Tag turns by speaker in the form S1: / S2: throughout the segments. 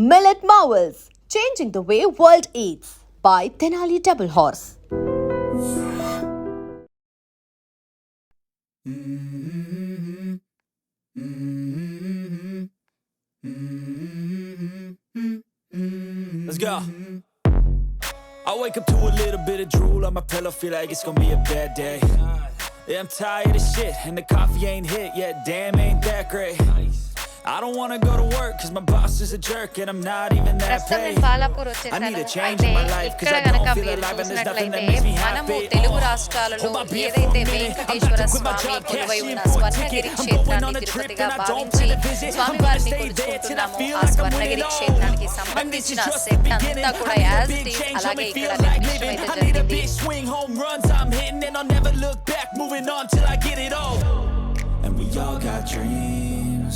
S1: Millet Marvels, changing the way world eats by Tenali Double Horse.
S2: Let's go. I wake up to a little bit of drool on my pillow, feel like it's gonna be a bad day. Yeah, I'm tired of shit, and the coffee ain't hit yet. Damn, ain't that great. I don't wanna go to work, cause my boss is a jerk, and I'm not even that
S3: ప్రస్తుతం
S2: paid.
S3: నేను Balapur
S2: I
S3: వచ్చేసాను
S2: need a change
S3: అయితే
S2: in my life, cause
S3: ఇక్కడ
S2: I
S3: గనక
S2: don't feel
S3: మీరు
S2: alive, and there's nothing that
S3: చూసినట్లయితే
S2: makes me
S3: మనము
S2: happy.
S3: Telugu
S2: Uh,
S3: రాష్ట్రాలలో
S2: hold my beer for a
S3: ఏదైతే
S2: minute. I'm
S3: Venkateswara
S2: about to quit my
S3: Swamy
S2: job,
S3: కొలువై
S2: cash in
S3: ఉన్న
S2: for a
S3: Swarnagiri
S2: ticket. I'm
S3: క్షేత్రాన్ని
S2: going on a trip
S3: తిరుపతిగా
S2: and I don't
S3: భావించి
S2: plan to visit. I'm
S3: స్వామివారిని
S2: gonna stay there till I
S3: కొలుచుకుంటున్నాము
S2: feel
S3: ఆ
S2: like I'm
S3: Swarnagiri
S2: winning all.
S3: క్షేత్రానికి
S2: And this is
S3: సంబంధించిన
S2: just the
S3: set
S2: beginning.
S3: అంతా కూడా
S2: I need a
S3: as
S2: big
S3: it is
S2: change,
S3: అలాగే
S2: help me
S3: ఇక్కడ
S2: feel like
S3: నిర్మించడం
S2: living.
S3: అయితే
S2: I need a
S3: జరిగింది
S2: big swing, home runs I'm hitting, and I'll never look back. Moving on till I get it all. And we all got dreams,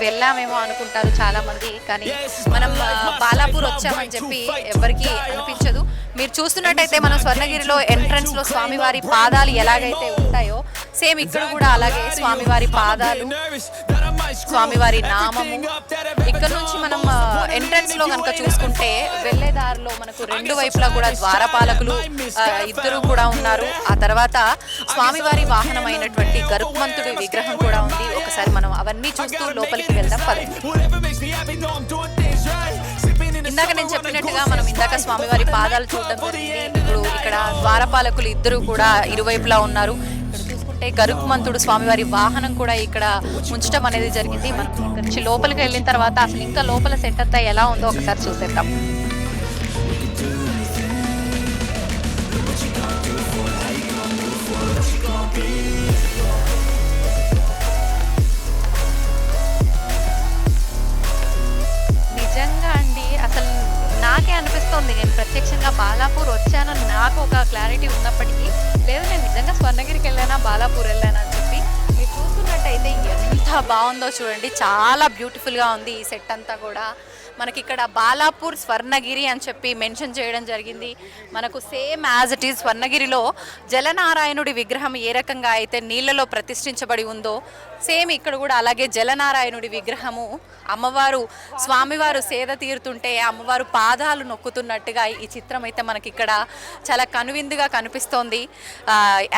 S3: వెళ్ళామేమో అనుకుంటారు చాలా మంది కానీ మనం బాలాపూర్ వచ్చామని చెప్పి ఎవరికి అనిపించదు. మీరు చూస్తున్నట్టయితే మనం స్వర్ణగిరిలో ఎంట్రన్స్లో స్వామివారి పాదాలు ఎలాగైతే ఉంటాయో సేమ్ ఇక్కడ కూడా అలాగే స్వామివారి పాదాలు స్వామివారి నామము. ఇక్కడ నుంచి మనం ఎంట్రన్స్లో కనుక చూసుకుంటే వెళ్ళే దారిలో మనకు రెండు వైపులా కూడా ద్వారపాలకులు ఇద్దరు కూడా ఉన్నారు. ఆ తర్వాత స్వామివారి వాహనం అయినటువంటి గరుత్మంతుడి విగ్రహం కూడా ఉంది. ఒకసారి మనం అవన్నీ చూస్తూ లోపలికి వెళ్దాం పదండి. ఇందాక నేను చెప్పినట్టుగా మనం ఇందాక స్వామివారి పాదాలు చూడడం జరిగింది. ఇప్పుడు ఇక్కడ ద్వారపాలకులు ఇద్దరు కూడా ఇరువైపులా ఉన్నారు. అంటే చూసుకుంటే స్వామివారి వాహనం కూడా ఇక్కడ ఉంచడం అనేది జరిగింది. మనం ఇక్కడ నుంచి లోపలికి వెళ్ళిన తర్వాత అసలు ఇంకా లోపల సెట్ అంతా ఎలా ఉందో ఒకసారి చూసేద్దాం. ప్రత్యక్షంగా బాలాపూర్ వచ్చాను నాకు ఒక క్లారిటీ ఉన్నప్పటికీ లేదు నేను నిజంగా స్వర్ణగిరికి వెళ్ళానా బాలాపూర్ వెళ్ళానా అని చెప్పి మీరు చూస్తున్నట్టయితే ఎంత బాగుందో చూడండి. చాలా బ్యూటిఫుల్గా ఉంది ఈ సెట్ అంతా కూడా. మనకి ఇక్కడ బాలాపూర్ స్వర్ణగిరి అని చెప్పి మెన్షన్ చేయడం జరిగింది. మనకు సేమ్ యాజ్ ఇట్ ఈజ్ స్వర్ణగిరిలో జలనారాయణుడి విగ్రహం ఏ రకంగా అయితే నీళ్ళలో ప్రతిష్ఠించబడి ఉందో సేమ్ ఇక్కడ కూడా అలాగే జలనారాయణుడి విగ్రహము అమ్మవారు స్వామివారు సేద తీరుతుంటే అమ్మవారు పాదాలు నొక్కుతున్నట్టుగా ఈ చిత్రం అయితే మనకి ఇక్కడ చాలా కనువిందుగా కనిపిస్తోంది.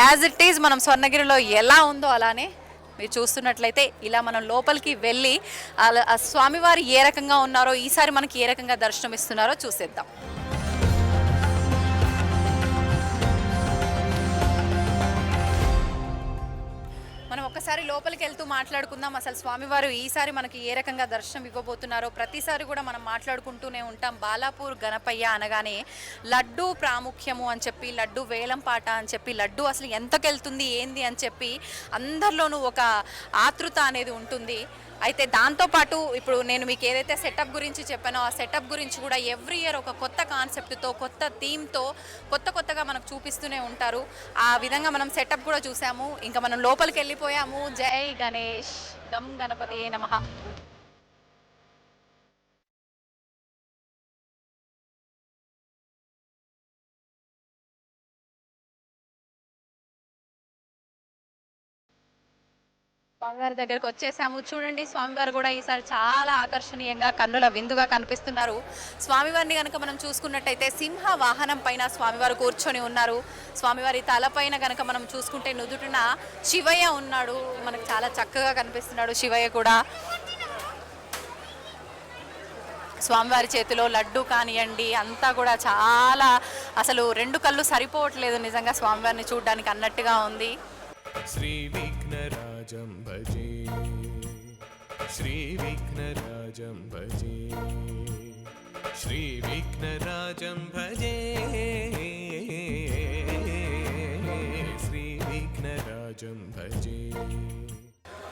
S3: యాజ్ ఇట్ ఈజ్ మనం స్వర్ణగిరిలో ఎలా ఉందో అలానే మీరు చూస్తున్నట్లయితే ఇలా మనం లోపలికి వెళ్ళి అలా- ఆ స్వామివారు ఏ రకంగా ఉన్నారో ఈసారి మనకి ఏ రకంగా దర్శనం ఇస్తున్నారో చూసేద్దాం. ఒకసారి లోపలికి వెళ్తూ మాట్లాడుకుందాం. అసలు స్వామివారు ఈసారి మనకి ఏ రకంగా దర్శనం ఇవ్వబోతున్నారో ప్రతిసారి కూడా మనం మాట్లాడుకుంటూనే ఉంటాం. బాలాపూర్ గణపయ్య అనగానే లడ్డు ప్రాముఖ్యము అని చెప్పి లడ్డు వేలం పాట అని చెప్పి లడ్డు అసలు ఎంతకెళ్తుంది ఏంది అని చెప్పి అందరిలోనూ ఒక ఆతృత అనేది ఉంటుంది. అయితే దాంతోపాటు ఇప్పుడు నేను మీకు ఏదైతే సెటప్ గురించి చెప్పానో ఆ సెటప్ గురించి కూడా ఎవ్రీ ఇయర్ ఒక కొత్త కాన్సెప్ట్తో కొత్త థీమ్తో కొత్త కొత్తగా మనకు చూపిస్తూనే ఉంటారు. ఆ విధంగా మనం సెటప్ కూడా చూసాము. ఇంకా మనం లోపలికి వెళ్ళిపోయాము. జై గణేష్. గమ్ గణపతి నమ. స్వామివారి దగ్గరకు వచ్చేసాము. చూడండి స్వామివారు కూడా ఈసారి చాలా ఆకర్షణీయంగా కన్నుల విందుగా కనిపిస్తున్నారు. స్వామివారిని కనుక మనం చూసుకున్నట్టయితే సింహ వాహనం పైన స్వామివారు కూర్చొని ఉన్నారు. స్వామివారి తలపైన కనుక మనం చూసుకుంటే నుదుటిన శివయ్య ఉన్నాడు. మనకు చాలా చక్కగా కనిపిస్తున్నాడు శివయ్య కూడా. స్వామివారి చేతిలో లడ్డు కానివ్వండి అంతా కూడా చాలా అసలు రెండు కళ్ళు సరిపోవట్లేదు నిజంగా స్వామివారిని చూడడానికి అన్నట్టుగా ఉంది.
S4: శ్రీ श्रीविघ्नराजं भजे श्रीविघ्नराजं भजे श्रीविघ्नराजं भजे श्रीविघ्नराजं भजे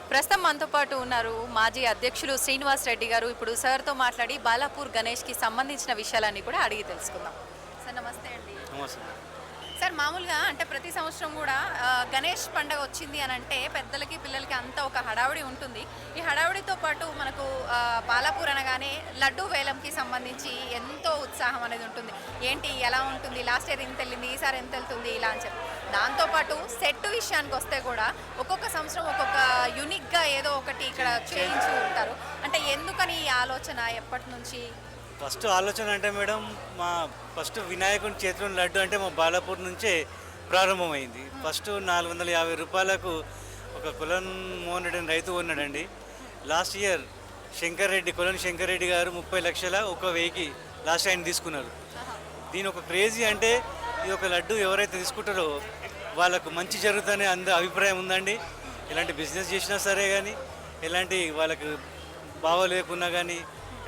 S3: ప్రస్తుతం మనతో పాటు ఉన్నారు మాజీ అధ్యక్షులు శ్రీనివాస్ రెడ్డి గారు ఇప్పుడు సార్తో మాట్లాడి బాలాపూర్ గణేష్కి సంబంధించిన విషయాలన్నీ కూడా అడిగి తెలుసుకుందాం సార్ నమస్తే అండి
S5: నమస్తే
S3: సార్ మామూలుగా అంటే ప్రతి సంవత్సరం కూడా గణేష్ పండగ వచ్చింది అని అంటే పెద్దలకి పిల్లలకి అంతా ఒక హడావుడి ఉంటుంది. ఈ హడావుడితో పాటు మనకు ఆ, బాలాపూర్ అనగానే లడ్డు వేలంకి సంబంధించి ఎంతో ఉత్సాహం అనేది ఉంటుంది. ఏంటి ఎలా ఉంటుంది లాస్ట్ ఇయర్ ఎంత వెళ్ళింది ఈసారి ఎంత వెళ్తుంది ఇలా అని చెప్పి. దాంతోపాటు సెట్ విషయానికి వస్తే కూడా ఒక్కొక్క సంవత్సరం ఒక్కొక్క యునిక్గా ఏదో ఒకటి ఇక్కడ చేయించి ఉంటారు. అంటే ఎందుకని ఈ ఆలోచన ఎప్పటి నుంచి?
S5: ఫస్ట్ ఆలోచన అంటే మేడం మా ఫస్ట్ వినాయకుని చేతిలో లడ్డు అంటే మా బాలాపూర్ నుంచే ప్రారంభమైంది. ఫస్ట్ నాలుగు వందల యాభై రూపాయలకు ఒక కులన్ మోహన్ రెడ్డి రైతు ఉన్నాడండి లాస్ట్ ఇయర్ శంకర్ రెడ్డి కులన్ శంకర్ రెడ్డి గారు ముప్పై లక్షల ఒక వెయ్యికి లాస్ట్ ఆయన తీసుకున్నారు. దీని ఒక క్రేజీ అంటే ఈ ఒక లడ్డు ఎవరైతే తీసుకుంటారో వాళ్ళకు మంచి జరుగుతుందనే అంద అభిప్రాయం ఉందండి. ఎలాంటి బిజినెస్ చేసినా సరే కానీ ఎలాంటి వాళ్ళకు బావ లేకున్నా కానీ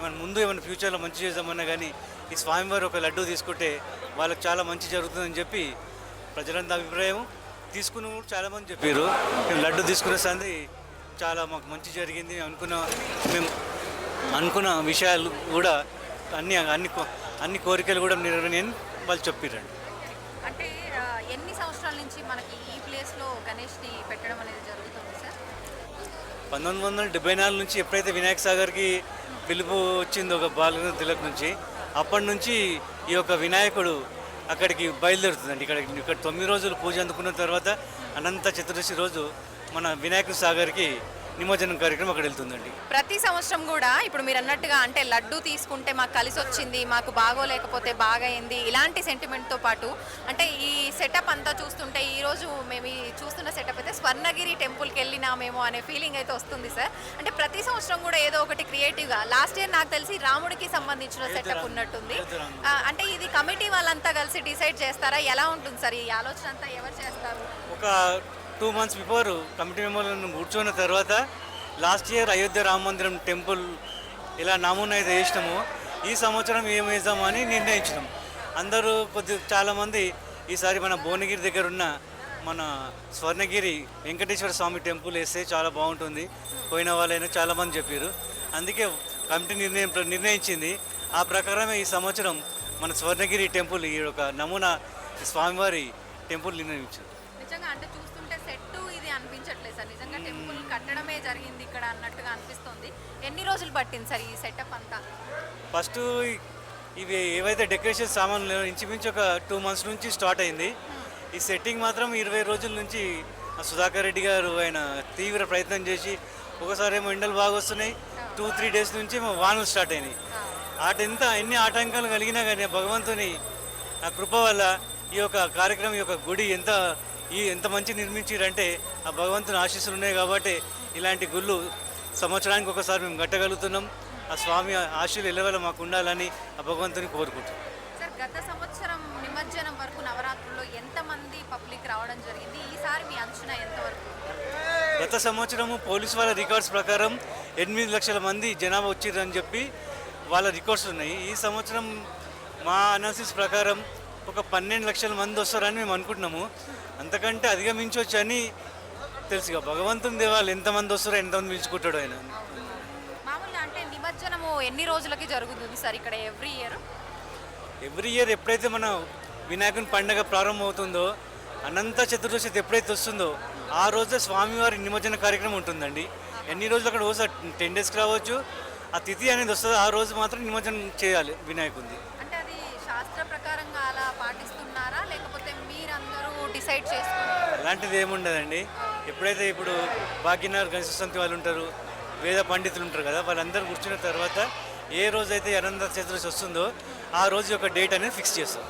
S5: ఏమైనా ముందు ఏమైనా ఫ్యూచర్లో మంచి చేద్దామన్నా కానీ ఈ స్వామివారు ఒక లడ్డు తీసుకుంటే వాళ్ళకి చాలా మంచి జరుగుతుందని చెప్పి ప్రజలంతా అభిప్రాయం. తీసుకున్న కూడా చాలామంది చెప్పారు. మేము లడ్డు తీసుకునే సంది చాలా మాకు మంచి జరిగింది అనుకున్న మేము అనుకున్న విషయాలు కూడా అన్ని అన్ని అన్ని కోరికలు కూడా నెరవేరని వాళ్ళు చెప్పారండి
S3: అంటే ఎన్ని సంవత్సరాల నుంచి మనకి ఈ ప్లేస్లో గణేష్ని పెట్టడం అనేది జరుగుతుంది సార్?
S5: పంతొమ్మిది వందల డెబ్బై నాలుగు నుంచి ఎప్పుడైతే వినాయక సాగర్కి పిలుపు వచ్చింది ఒక బాలగంధ తిలక్ నుంచి. అప్పటి నుంచి ఈ యొక్క వినాయకుడు అక్కడికి బయలుదేరుతుందండి. ఇక్కడ ఇక్కడ తొమ్మిది రోజులు పూజ అందుకున్న తర్వాత అనంత చతుర్దశి రోజు మన వినాయక సాగర్కి నిమజ్జనం కార్యక్రమం అక్కడ వెళ్తుందండి.
S3: ప్రతి సంవత్సరం కూడా ఇప్పుడు మీరు అన్నట్టుగా అంటే లడ్డు తీసుకుంటే మాకు కలిసి వచ్చింది మాకు బాగోలేకపోతే బాగైంది ఇలాంటి సెంటిమెంట్తో పాటు అంటే ఈ సెటప్ అంతా చూస్తుంటే ఈ రోజు మేము ఈ చూస్తున్న సెటప్ అయితే స్వర్ణగిరి టెంపుల్కి వెళ్ళినామేమో అనే ఫీలింగ్ అయితే వస్తుంది సార్. అంటే ప్రతి సంవత్సరం కూడా ఏదో ఒకటి క్రియేటివ్గా లాస్ట్ ఇయర్ నాకు తెలిసి రాముడికి సంబంధించిన సెటప్ ఉన్నట్టుంది. అంటే ఇది కమిటీ వాళ్ళంతా కలిసి డిసైడ్ చేస్తారా? ఎలా ఉంటుంది సార్ ఈ ఆలోచన అంతా? ఎవరు చేస్తారు?
S5: ఒక టూ మంత్స్ బిఫోర్ కమిటీ మెంబర్లను కూర్చున్న తర్వాత లాస్ట్ ఇయర్ అయోధ్య రామ మందిరం టెంపుల్ ఇలా నమూనా అయితే వేసినాము ఈ సంవత్సరం ఏం వేద్దామని నిర్ణయించినాం. అందరూ కొద్ది చాలామంది ఈసారి మన భువనగిరి దగ్గర ఉన్న మన స్వర్ణగిరి వెంకటేశ్వర స్వామి టెంపుల్ వేస్తే చాలా బాగుంటుంది. పోయిన వాళ్ళైనా చాలామంది చెప్పారు అందుకే కమిటీ నిర్ణయం నిర్ణయించింది. ఆ ప్రకారమే ఈ సంవత్సరం మన స్వర్ణగిరి టెంపుల్ ఈ యొక్క నమూనా స్వామివారి టెంపుల్ నిర్ణయించారు.
S3: నిజంగా టెంపుల్ కట్టడమే జరిగింది ఇక్కడ అన్నట్టుగా అనిపిస్తుంది. ఎన్ని రోజులు పట్టింది సార్ ఈ సెటప్ అంతా?
S5: ఫస్ట్ ఇవి ఏవైతే డెకరేషన్ సామాన్లు ఇంచుమించు ఒక టూ మంత్స్ నుంచి స్టార్ట్ అయింది. ఈ సెట్టింగ్ మాత్రం ఇరవై రోజుల నుంచి సుధాకర్ రెడ్డి గారు ఆయన తీవ్ర ప్రయత్నం చేసి ఒకసారి ఏమో ఎండలు బాగా వస్తున్నాయి టూ త్రీ డేస్ నుంచి ఏమో వానలు స్టార్ట్ అయినాయి. ఆట ఎంత ఎన్ని ఆటంకాలు కలిగినా కానీ భగవంతుని ఆ కృప వల్ల ఈ యొక్క కార్యక్రమం ఈ యొక్క గుడి ఎంత ఈ ఎంత మంచి నిర్మించారంటే ఆ భగవంతుని ఆశీస్సులు ఉన్నాయి కాబట్టి ఇలాంటి గుళ్ళు సంవత్సరానికి ఒకసారి మేము కట్టగలుగుతున్నాం. ఆ స్వామి ఆశీలు ఎల్లవేళ మాకు ఉండాలని ఆ భగవంతుని కోరుకుంటున్నాం.
S3: సార్ గత సంవత్సరం నిమజ్జనం వరకు నవరాత్రుల్లో ఎంతమంది పబ్లిక్ రావడం జరిగింది? ఈసారి మీ అంచనా ఎంతవరకు?
S5: గత సంవత్సరము పోలీస్ వాళ్ళ రికార్డ్స్ ప్రకారం ఎనిమిది లక్షల మంది జనాభా వచ్చిర్రని చెప్పి వాళ్ళ రికార్డ్స్ ఉన్నాయి. ఈ సంవత్సరం మా అనాలిసిస్ ప్రకారం ఒక పన్నెండు లక్షల మంది వస్తారని మేము అనుకుంటున్నాము. అంతకంటే అధిగమించవచ్చు అని తెలుసుగా. భగవంతుని దేవాలు ఎంతమంది వస్తారో ఎంతమంది పిలుచుకుంటాడో ఆయన.
S3: మామూలుగా అంటే నిమజ్జనము ఎన్ని రోజులకి జరుగుతుంది సార్ ఇక్కడ ఎవ్రీ ఇయర్?
S5: ఎవ్రీ ఇయర్ ఎప్పుడైతే మన వినాయకుని పండగ ప్రారంభమవుతుందో అనంత చతుర్దశి ఎప్పుడైతే వస్తుందో ఆ రోజే స్వామివారి నిమజ్జన కార్యక్రమం ఉంటుందండి. ఎన్ని రోజులు అక్కడ ఒకసారి టెన్ డేస్కి రావచ్చు. ఆ తిథి అనేది వస్తుంది. ఆ రోజు మాత్రం నిమజ్జనం చేయాలి వినాయకుంది
S3: డిసైడ్ చేసుకున్నారు
S5: అలాంటిది ఏముండదండి. ఎప్పుడైతే ఇప్పుడు భాగ్యనగర్ గణేశ వాళ్ళు ఉంటారు వేద పండితులు ఉంటారు కదా వాళ్ళందరూ కూర్చున్న తర్వాత ఏ రోజైతే అనంత చతుర్దశి వస్తుందో ఆ రోజు యొక్క డేట్ అనేది ఫిక్స్ చేస్తాం.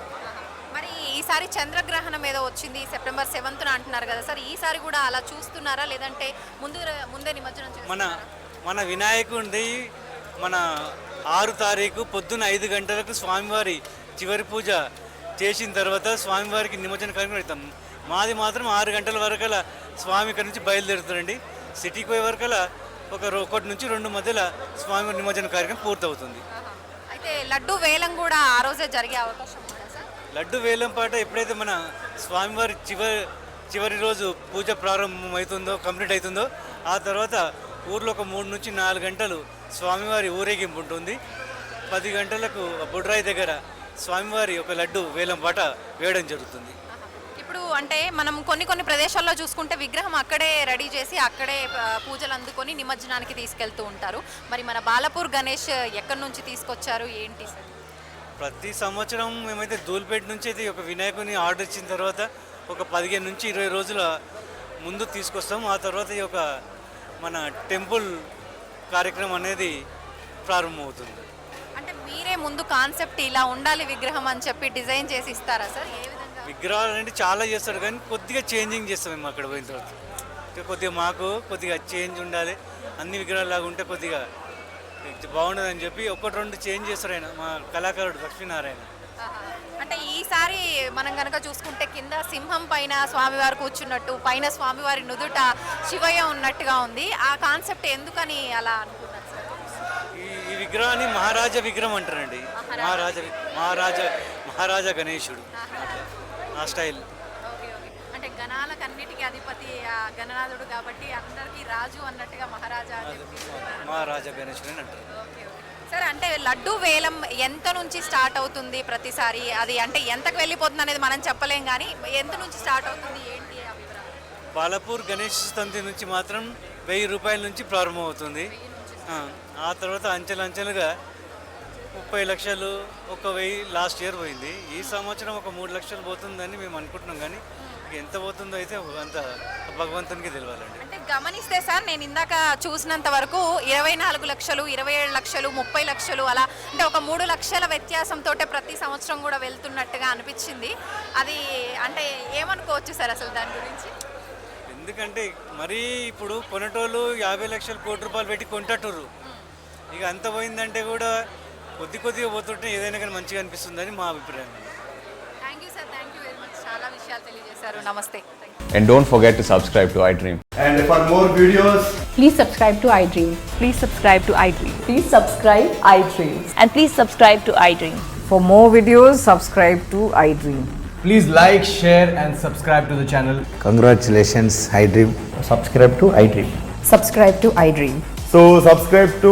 S3: మరి ఈసారి చంద్రగ్రహణం ఏదో వచ్చింది సెప్టెంబర్ సెవెంత్న అంటున్నారు కదా సార్ ఈసారి కూడా అలా చూస్తున్నారా? లేదంటే ముందు ముందే నిమజ్జనం
S5: మన మన వినాయకుడిది మన ఆరు తారీఖు పొద్దున్న ఐదు గంటలకు స్వామివారి చివరి పూజ చేసిన తర్వాత స్వామివారికి నిమజ్జన కార్యక్రమం అవుతాం మాది మాత్రం ఆరు గంటల వరకల స్వామి ఇక్కడ నుంచి బయలుదేరుతారండి. సిటీకి పోయే వరకల ఒక ఒకటి నుంచి రెండు మధ్యలో స్వామి నిమజ్జన కార్యక్రమం పూర్తవుతుంది.
S3: అయితే లడ్డు వేలం కూడా ఆ రోజే జరిగే అవకాశం
S5: లడ్డు వేలం పాట ఎప్పుడైతే మన స్వామివారి చివరి చివరి రోజు పూజ ప్రారంభం అవుతుందో కంప్లీట్ అవుతుందో ఆ తర్వాత ఊర్లో ఒక మూడు నుంచి నాలుగు గంటలు స్వామివారి ఊరేగింపు ఉంటుంది. పది గంటలకు బుడ్రాయి దగ్గర స్వామివారి ఒక లడ్డు వేలం పాట వేయడం జరుగుతుంది.
S3: అంటే మనం కొన్ని కొన్ని ప్రదేశాల్లో చూసుకుంటే విగ్రహం అక్కడే రెడీ చేసి అక్కడే పూజలు అందుకొని నిమజ్జనానికి తీసుకెళ్తూ ఉంటారు. మరి మన బాలపూర్ గణేష్ ఎక్కడి నుంచి తీసుకొచ్చారు? ఏంటి? సార్
S5: ప్రతి సంవత్సరం మేమైతే ధూల్పేట నుంచి అయితే ఒక వినాయకుని ఆర్డర్ ఇచ్చిన తర్వాత ఒక పదిహేను నుంచి ఇరవై రోజుల ముందు తీసుకొస్తాం. ఆ తర్వాత ఈ యొక్క మన టెంపుల్ కార్యక్రమం అనేది ప్రారంభమవుతుంది.
S3: అంటే మీరే ముందు కాన్సెప్ట్ ఇలా ఉండాలి విగ్రహం అని చెప్పి డిజైన్ చేసి ఇస్తారా సార్?
S5: విగ్రహాలు అంటే చాలా చేస్తాడు కానీ కొద్దిగా చేంజింగ్ చేస్తాం మేము అక్కడ పోయిన తర్వాత. ఇంకా కొద్దిగా మాకు కొద్దిగా చేంజ్ ఉండాలి. అన్ని విగ్రహాలు లాగా ఉంటే కొద్దిగా బాగుండదని చెప్పి ఒకటి రెండు చేంజ్ చేస్తారు ఆయన మా కళాకారుడు లక్ష్మీనారాయణ.
S3: అంటే ఈసారి మనం కనుక చూసుకుంటే కింద సింహం పైన స్వామివారు కూర్చున్నట్టు పైన స్వామివారి నుదుట శివయ్య ఉన్నట్టుగా ఉంది. ఆ కాన్సెప్ట్ ఎందుకని అలా అనుకున్నారు సార్?
S5: ఈ విగ్రహాన్ని మహారాజా విగ్రహం అంటారండి. మహారాజా మహారాజా మహారాజా గణేశుడు. ఆ స్టైల్.
S3: Okay okay. అంటే గణాలకన్నిటికీ అధిపతి ఆ గణనాథుడు కాబట్టి అందరికీ రాజు అన్నట్టుగా మహారాజా అని చెప్పి తీసుకున్నారు.
S5: మహారాజా గణేశుడు అని అంటారు.
S3: Okay okay. సార్ అంటే లడ్డు వేలం ఎంత నుంచి స్టార్ట్ అవుతుంది ప్రతిసారి? అది అంటే ఎంతకు వెళ్ళిపోతుంది అనేది మనం చెప్పలేం కానీ ఎంత నుంచి స్టార్ట్ అవుతుంది? ఏంటి
S5: బాలపూర్ గణేష్ తంతి నుంచి మాత్రం వెయ్యి రూపాయల నుంచి ప్రారంభమవుతుంది. ఆ, ఆ తర్వాత అంచెలంచెలుగా ముప్పై లక్షలు ఒక వెయ్యి లాస్ట్ ఇయర్ పోయింది. ఈ సంవత్సరం ఒక మూడు లక్షలు పోతుందని మేము అనుకుంటున్నాం కానీ ఎంత పోతుందో అయితే అంత భగవంతునికి తెలియాలండి
S3: అంటే గమనిస్తే సార్ నేను ఇందాక చూసినంత వరకు ఇరవై నాలుగు లక్షలు ఇరవై ఏడు లక్షలు ముప్పై లక్షలు అలా అంటే ఒక మూడు లక్షల వ్యత్యాసంతో ప్రతి సంవత్సరం కూడా వెళ్తున్నట్టుగా అనిపించింది. అది అంటే ఏమనుకోవచ్చు సార్ అసలు దాని గురించి?
S5: ఎందుకంటే మరీ ఇప్పుడు కొనటోళ్ళు యాభై లక్షలు కోటి రూపాయలు పెట్టి కొంటట్టుర్రు. ఇక అంత పోయిందంటే కూడా కొద్ది కొద్దిగా పోతుంటే ఏదైనా కానీ మంచిగా అనిపిస్తుందని మా అభిప్రాయం
S3: thank you sir thank you very much చాలా విషయాలు తెలియజేశారు నమస్తే
S6: And don't forget to subscribe to iDream.
S7: And for more videos,
S8: Please subscribe to iDream.
S9: Please subscribe to iDream.
S8: Please subscribe iDreams.
S9: And please subscribe to iDream.
S8: For more videos, subscribe to iDream.
S7: please like, share, and subscribe to the channel.
S10: Congratulations, iDream.
S7: Subscribe to iDream.
S8: Subscribe to iDream.
S7: So, subscribe to